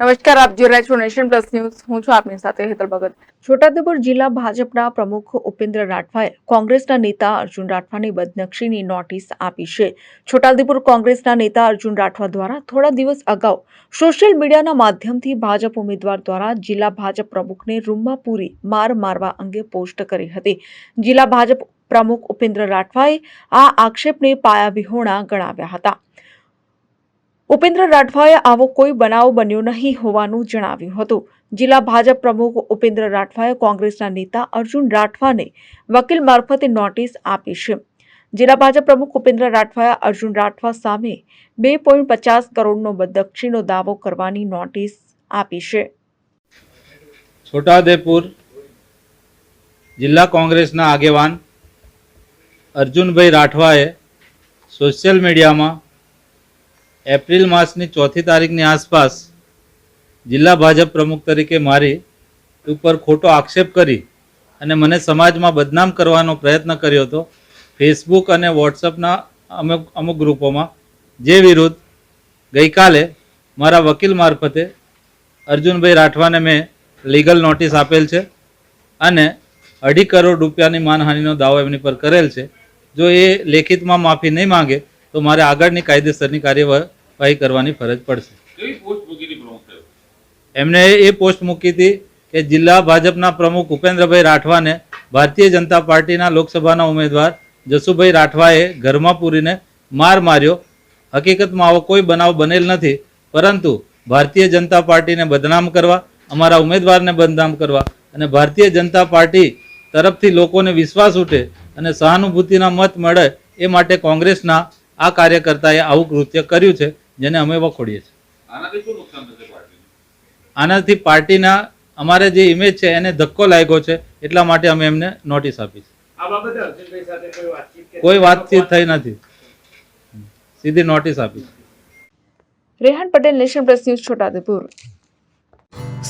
નમસ્કાર, આપ જોઈ રહ્યા છો નેશન પ્લસ ન્યૂઝ. હું છું આપની સાથે હેતલ ભગત. છોટાઉદેપુર જિલ્લા ભાજપના પ્રમુખ ઉપેન્દ્ર રાઠવાએ કોંગ્રેસના નેતા અર્જુન રાઠવાની બદનક્ષીની નોટિસ આપી છે. છોટાઉદેપુર કોંગ્રેસના નેતા અર્જુન રાઠવા દ્વારા થોડા દિવસ અગાઉ સોશિયલ મીડિયાના માધ્યમથી ભાજપ ઉમેદવાર દ્વારા જિલ્લા ભાજપ પ્રમુખને રૂમમાં પૂરી માર મારવા અંગે પોસ્ટ કરી હતી. જિલ્લા ભાજપ પ્રમુખ ઉપેન્દ્ર રાઠવાએ આ આક્ષેપને પાયાવિહોણા ગણાવ્યા હતા. ઉપેન્દ્ર રાઠવાએ આવો કોઈ બનાવ બન્યો નહીં હોવાનું જણાવ્યું હતું. જિલ્લા ભાજપ પ્રમુખ ઉપેન્દ્ર રાઠવાએ કોંગ્રેસના નેતા અર્જુન રાઠવાને વકીલ મારફતે નોટિસ આપી છે. જિલ્લા ભાજપ પ્રમુખ ઉપેન્દ્ર રાઠવાએ અર્જુન રાઠવા સામે બે પોઈન્ટ પચાસ કરોડનો દક્ષિણનો દાવો કરવાની નોટિસ આપી છે. છોટાદેપુર જિલ્લા કોંગ્રેસના આગેવાન અર્જુનભાઈ રાઠવાએ સોશિયલ મીડિયામાં એપ્રિલ માસની ચોથી તારીખની આસપાસ જિલ્લા ભાજપ પ્રમુખ તરીકે મારી ઉપર ખોટો આક્ષેપ કરી અને મને સમાજમાં બદનામ કરવાનો પ્રયત્ન કર્યો હતો. ફેસબુક અને વોટ્સઅપના અમુક અમુક ગ્રુપોમાં જે વિરુદ્ધ ગઈકાલે મારા વકીલ મારફતે અર્જુનભાઈ રાઠવાને મેં લીગલ નોટિસ આપેલ છે અને અઢી કરોડ રૂપિયાની માનહાનિનો દાવો એમની પર કરેલ છે. જો એ લેખિતમાં માફી નહીં માંગે તો મારે આગળની કાયદેસરની કાર્યવાહી કરવાની ફરજ પડશે. એમને એ પોસ્ટ મૂકી હતી કે જિલ્લા ભાજપના પ્રમુખ ઉપેન્દ્રભાઈ રાઠવાને ભારતીય જનતા પાર્ટીના લોકસભાના ઉમેદવાર જસુભાઈ રાઠવાએ ઘરમાં પૂરીને માર માર્યો. હકીકતમાં આવો કોઈ બનાવ બનેલ નથી પરંતુ ભારતીય જનતા પાર્ટીને બદનામ કરવા અમારા ઉમેદવારને બદનામ કરવા અને ભારતીય જનતા પાર્ટી તરફથી લોકોને વિશ્વાસ ઉઠે અને સહાનુભૂતિના મત મળે એ માટે કોંગ્રેસના આ કાર્યકર્તાએ આવું કૃત્ય કર્યું છે. જેને અમે વખોડીએ છીએ. આનાથી પાર્ટીના? અમારે જે ઇમેજ છે એને ધક્કો લાગ્યો છે એટલા માટે અમે એમને નોટિસ આપી છે. કોઈ વાતચીત થઈ નથી. સીધી નોટિસ આપી Rehan Patel nation plus news Chhota Udepur.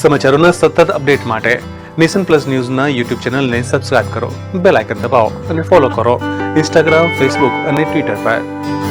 સમાચારોના સતત અપડેટ માટે નેશન પ્લસ ન્યૂઝના યુટ્યુબ ચેનલને સબસ્ક્રાઇબ કરો બેલ આઇકન દબાવો અને ફોલો કરો ઇન્સ્ટાગ્રામ ફેસબુક અને ટ્વિટર પર.